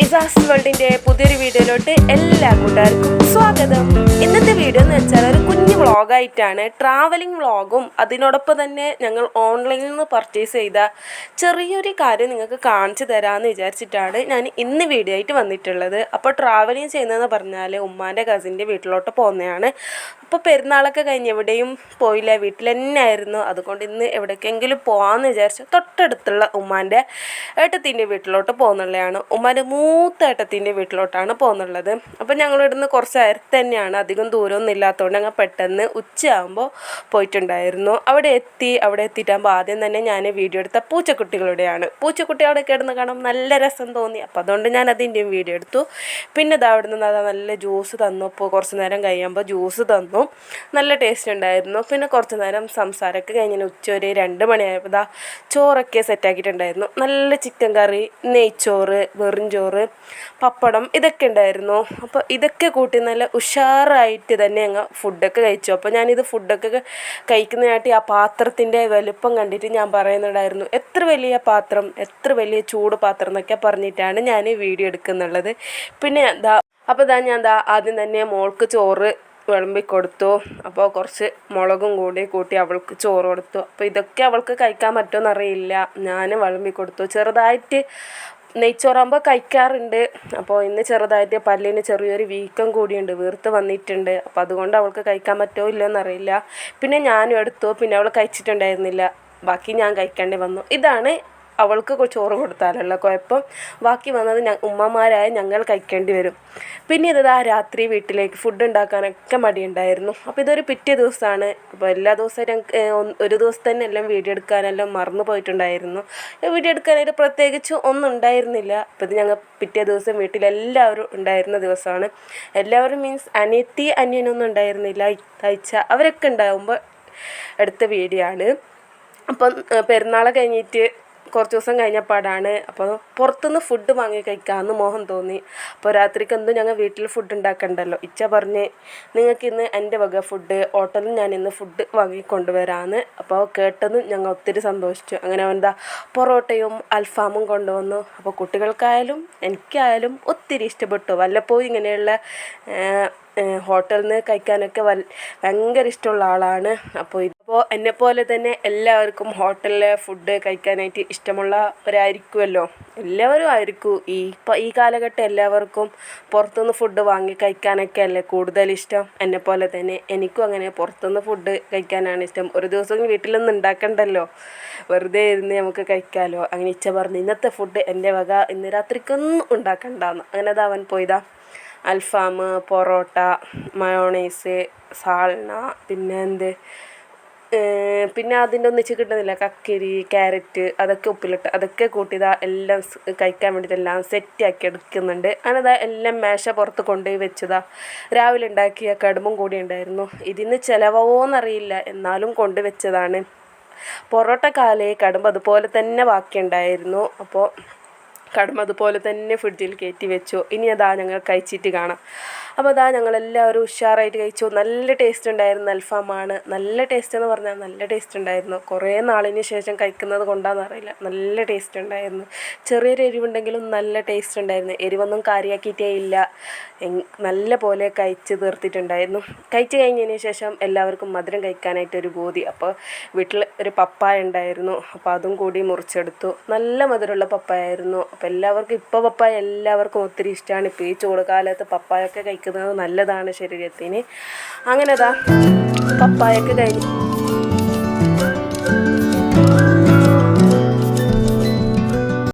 ഇസാസ് വേൾഡിന്റെ പുതിയൊരു വീഡിയോയിലോട്ട് എല്ലാ കൂട്ടുകാർക്കും സ്വാഗതം. ഇന്നത്തെ വീഡിയോ എന്ന് വെച്ചാൽ ഒരു കുഞ്ഞു വ്ളോഗായിട്ടാണ്. ട്രാവലിംഗ് വ്ളോഗും അതിനോടൊപ്പം തന്നെ ഞങ്ങൾ ഓൺലൈനിൽ നിന്ന് പർച്ചേസ് ചെയ്ത ചെറിയൊരു കാര്യം നിങ്ങൾക്ക് കാണിച്ചു തരാമെന്ന് വിചാരിച്ചിട്ടാണ് ഞാൻ ഇന്ന് വീഡിയോ ആയിട്ട് വന്നിട്ടുള്ളത്. അപ്പോൾ ട്രാവലിംഗ് ചെയ്യുന്നതെന്ന് പറഞ്ഞാൽ ഉമ്മാന്റെ കസിന്റെ വീട്ടിലോട്ട് പോകുന്നതാണ്. അപ്പോൾ പെരുന്നാളൊക്കെ കഴിഞ്ഞ് എവിടെയും പോയില്ല. വീട്ടിൽ തന്നെ ആയിരുന്നു അതുകൊണ്ട് ഇന്ന് എവിടേക്കെങ്കിലും പോകാമെന്ന് വിചാരിച്ചു തൊട്ടടുത്തുള്ള ഉമ്മാന്റെ ഏട്ടത്തിന്റെ വീട്ടിലോട്ട് പോകുന്നുള്ളതാണ്. ഉമ്മാന്റെ മൂത്ത ഏട്ടത്തിന്റെ വീട്ടിലോട്ടാണ് പോകുന്നുള്ളത്. അപ്പോൾ ഞങ്ങൾ ഇവിടുന്ന് കുറച്ച് അരത്ത് തന്നെയാണ്. അധികം ദൂരമൊന്നും ഇല്ലാത്തതുകൊണ്ട് ഞങ്ങൾ പെട്ടെന്ന് ഉച്ചയാകുമ്പോൾ പോയിട്ടുണ്ടായിരുന്നു. അവിടെ എത്തി അവിടെ എത്തിയിട്ടാകുമ്പോൾ ആദ്യം തന്നെ ഞാൻ വീഡിയോ എടുത്ത പൂച്ചക്കുട്ടികളുടെയാണ്. പൂച്ചക്കുട്ടി അവിടെ കിടന്ന് കാണാൻ നല്ല രസം തോന്നി. അപ്പോൾ അതുകൊണ്ട് ഞാൻ അതിന്റെയും വീഡിയോ എടുത്തു. പിന്നെ ഇത് അവിടെ നിന്ന് അതാ നല്ല ജ്യൂസ് തന്നു. അപ്പോൾ കുറച്ച് നേരം കഴിയുമ്പോൾ ജ്യൂസ് തന്നു. നല്ല ടേസ്റ്റ് ഉണ്ടായിരുന്നു. പിന്നെ കുറച്ച് നേരം സംസാരമൊക്കെ കഴിഞ്ഞ് ഉച്ച ഒരു രണ്ട് മണിയായപ്പോൾ ഇതാ ചോറൊക്കെ സെറ്റാക്കിയിട്ടുണ്ടായിരുന്നു നല്ല ചിക്കൻ കറി നെയ്ച്ചോറ് വെറും ചോറ് പപ്പടം ഇതൊക്കെ ഉണ്ടായിരുന്നു. അപ്പോൾ ഇതൊക്കെ കൂട്ടി നല്ല ഉഷാറായിട്ട് തന്നെ ഞങ്ങൾ ഫുഡൊക്കെ കഴിച്ചു. അപ്പോൾ ഞാനിത് ഫുഡൊക്കെ കഴിക്കുന്നതായിട്ട് ആ പാത്രത്തിന്റെ വലുപ്പം കണ്ടിട്ട് ഞാൻ പറയുന്നുണ്ടായിരുന്നു എത്ര വലിയ പാത്രം എത്ര വലിയ ചൂട് പാത്രം എന്നൊക്കെ പറഞ്ഞിട്ടാണ് ഞാൻ വീഡിയോ എടുക്കുന്നുള്ളത്. പിന്നെ എന്താ അപ്പോൾ ഇതാ ഞാൻ എന്താ ആദ്യം തന്നെ മോൾക്ക് ചോറ് വിളമ്പി കൊടുത്തു. അപ്പോൾ കുറച്ച് മുളകും കൂടി കൂട്ടി അവൾക്ക് ചോറ് കൊടുത്തു. അപ്പോൾ ഇതൊക്കെ അവൾക്ക് കഴിക്കാൻ പറ്റുമെന്നറിയില്ല. ഞാൻ വിളമ്പി കൊടുത്തു. ചെറുതായിട്ട് നെയ്ച്ചോറാകുമ്പോൾ കഴിക്കാറുണ്ട്. അപ്പോൾ ഇന്ന് ചെറുതായിട്ട് പല്ലിന് ചെറിയൊരു വീക്കം കൂടിയുണ്ട്. വീർത്ത് വന്നിട്ടുണ്ട്. അപ്പോൾ അതുകൊണ്ട് അവൾക്ക് കഴിക്കാൻ പറ്റുമോ ഇല്ലയോ എന്നറിയില്ല പിന്നെ ഞാനും എടുത്തു. പിന്നെ അവൾ കഴിച്ചിട്ടുണ്ടായിരുന്നില്ല. ബാക്കി ഞാൻ കഴിക്കേണ്ടി വന്നു. ഇതാണ് അവൾക്ക് ചോറ് കൊടുത്താലുള്ള കുഴപ്പം. ബാക്കി വന്നത് ഉമ്മമാരായ ഞങ്ങൾ കഴിക്കേണ്ടി വരും. പിന്നെ ഇത് ആ രാത്രി വീട്ടിലേക്ക് ഫുഡ് ഉണ്ടാക്കാനൊക്കെ മടിയുണ്ടായിരുന്നു. അപ്പോൾ ഇതൊരു പിറ്റേ ദിവസമാണ്. അപ്പോൾ എല്ലാ ദിവസവും ഞങ്ങൾക്ക് ഒരു ദിവസം തന്നെ എല്ലാം വീഡിയോ എടുക്കാനെല്ലാം മറന്നു പോയിട്ടുണ്ടായിരുന്നു. വീഡിയോ എടുക്കാനായിട്ട് പ്രത്യേകിച്ച് ഒന്നും ഉണ്ടായിരുന്നില്ല. അപ്പോൾ ഇത് ഞങ്ങൾ പിറ്റേ ദിവസം വീട്ടിലെല്ലാവരും ഉണ്ടായിരുന്ന ദിവസമാണ്. എല്ലാവരും മീൻസ് അനിയത്തി അനിയനൊന്നും ഉണ്ടായിരുന്നില്ല. തയ്ച്ച അവരൊക്കെ ഉണ്ടാകുമ്പോൾ എടുത്ത വീഡിയോ ആണ്. അപ്പം പെരുന്നാളെ കഴിഞ്ഞിട്ട് കുറച്ച് ദിവസം കഴിഞ്ഞപ്പാടാണ്. അപ്പോൾ പുറത്തുനിന്ന് ഫുഡ് വാങ്ങി കഴിക്കാമെന്ന് മോഹം തോന്നി. അപ്പോൾ രാത്രിക്ക് എന്തും ഞങ്ങൾ വീട്ടിൽ ഫുഡ് ഉണ്ടാക്കണ്ടല്ലോ. ഇച്ച പറഞ്ഞ് നിങ്ങൾക്ക് ഇന്ന് എന്റെ വക ഫുഡ് ഹോട്ടലിൽ ഞാൻ ഇന്ന് ഫുഡ് വാങ്ങി കൊണ്ടുവരാമെന്ന്. അപ്പോൾ കേട്ടതും ഞങ്ങൾ ഒത്തിരി സന്തോഷിച്ചു. അങ്ങനെ എന്താ പൊറോട്ടയും അൽഫാമും കൊണ്ടുവന്നു. അപ്പോൾ കുട്ടികൾക്കായാലും എനിക്കായാലും ഒത്തിരി ഇഷ്ടപ്പെട്ടു. വല്ലപ്പോഴും ഇങ്ങനെയുള്ള ഹോട്ടലിൽ നിന്ന് കഴിക്കാനൊക്കെ ഭയങ്കര ഇഷ്ടമുള്ള ആളാണ്. അപ്പോൾ ഇപ്പോൾ എന്നെപ്പോലെ തന്നെ എല്ലാവർക്കും ഹോട്ടലിലെ ഫുഡ് കഴിക്കാനായിട്ട് ഇഷ്ടമുള്ളവരായിരിക്കുമല്ലോ എല്ലാവരും ആയിരിക്കും. ഈ ഇപ്പോൾ ഈ കാലഘട്ടം എല്ലാവർക്കും പുറത്തുനിന്ന് ഫുഡ് വാങ്ങി കഴിക്കാനൊക്കെ അല്ലേ കൂടുതൽ ഇഷ്ടം? എന്നെപ്പോലെ തന്നെ എനിക്കും അങ്ങനെ പുറത്തുനിന്ന് ഫുഡ് കഴിക്കാനാണ് ഇഷ്ടം. ഒരു ദിവസം വീട്ടിലൊന്നും ഉണ്ടാക്കണ്ടല്ലോ. വെറുതെ ഇരുന്ന് നമുക്ക് കഴിക്കാമല്ലോ അങ്ങനെ ഇച്ച പറഞ്ഞു ഇന്നത്തെ ഫുഡ് എന്റെ വക ഇന്ന് രാത്രിക്കൊന്നും ഉണ്ടാക്കണ്ടെന്ന്. അങ്ങനെ അത് അവൻ പോയതാ. അൽഫാം പൊറോട്ട മയോണൈസ് സാൾന പിന്നെ എന്ത്? പിന്നെ അതിന്റെ ഒന്നിച്ച് കിട്ടുന്നില്ല. കക്കരി ക്യാരറ്റ് അതൊക്കെ ഉപ്പിലിട്ട് അതൊക്കെ കൂട്ടിയതാ എല്ലാം കഴിക്കാൻ വേണ്ടിയിട്ട് എല്ലാം സെറ്റാക്കി എടുക്കുന്നുണ്ട്. അങ്ങനെതാ എല്ലാം മേശ പുറത്ത് കൊണ്ടുപോയി വെച്ചതാ. രാവിലെ ഉണ്ടാക്കിയ കടുമ്പും കൂടി ഉണ്ടായിരുന്നു. ഇതിന് ചിലവോന്നറിയില്ല എന്നാലും കൊണ്ടുവച്ചതാണ് പൊറോട്ട കാലേ കടുമ്പ് അതുപോലെ തന്നെ ബാക്കിയുണ്ടായിരുന്നു. അപ്പോൾ കടും അതുപോലെ തന്നെ ഫ്രിഡ്ജിൽ കയറ്റി വെച്ചു. ഇനി അതാ ഞങ്ങൾ കഴിച്ചിട്ട് കാണാം. അപ്പോൾ അതാ ഞങ്ങളെല്ലാവരും ഉഷാറായിട്ട് കഴിച്ചു. നല്ല ടേസ്റ്റ് ഉണ്ടായിരുന്നു. അൽഫാമാണ്. നല്ല ടേസ്റ്റ് എന്ന് പറഞ്ഞാൽ നല്ല ടേസ്റ്റ് ഉണ്ടായിരുന്നു. കുറേ നാളിന് ശേഷം കഴിക്കുന്നത് കൊണ്ടാണെന്ന് അറിയില്ല. നല്ല ടേസ്റ്റ് ഉണ്ടായിരുന്നു. ചെറിയൊരു എരിവുണ്ടെങ്കിലും നല്ല ടേസ്റ്റ് ഉണ്ടായിരുന്നു. എരിവൊന്നും കാര്യമാക്കിയിട്ടേ ഇല്ല. നല്ല പോലെ കഴിച്ച് തീർത്തിട്ടുണ്ടായിരുന്നു. കഴിച്ച് കഴിഞ്ഞതിന് ശേഷം എല്ലാവർക്കും മധുരം കഴിക്കാനായിട്ട് ഒരു ബോധി അപ്പോൾ വീട്ടിൽ ഒരു പപ്പായ ഉണ്ടായിരുന്നു. അപ്പോൾ അതും കൂടി മുറിച്ചെടുത്തു. നല്ല മധുരമുള്ള പപ്പായ ആയിരുന്നു. അപ്പോൾ എല്ലാവർക്കും ഇപ്പോൾ പപ്പായ എല്ലാവർക്കും ഒത്തിരി ഇഷ്ടമാണ് ഇപ്പോൾ ഈ ചൂടുകാലത്ത് പപ്പായൊക്കെ കഴിക്കുന്നത് നല്ലതാണ് ശരീരത്തിന്. അങ്ങനെ അതാ പപ്പായൊക്കെ കഴിഞ്ഞ്.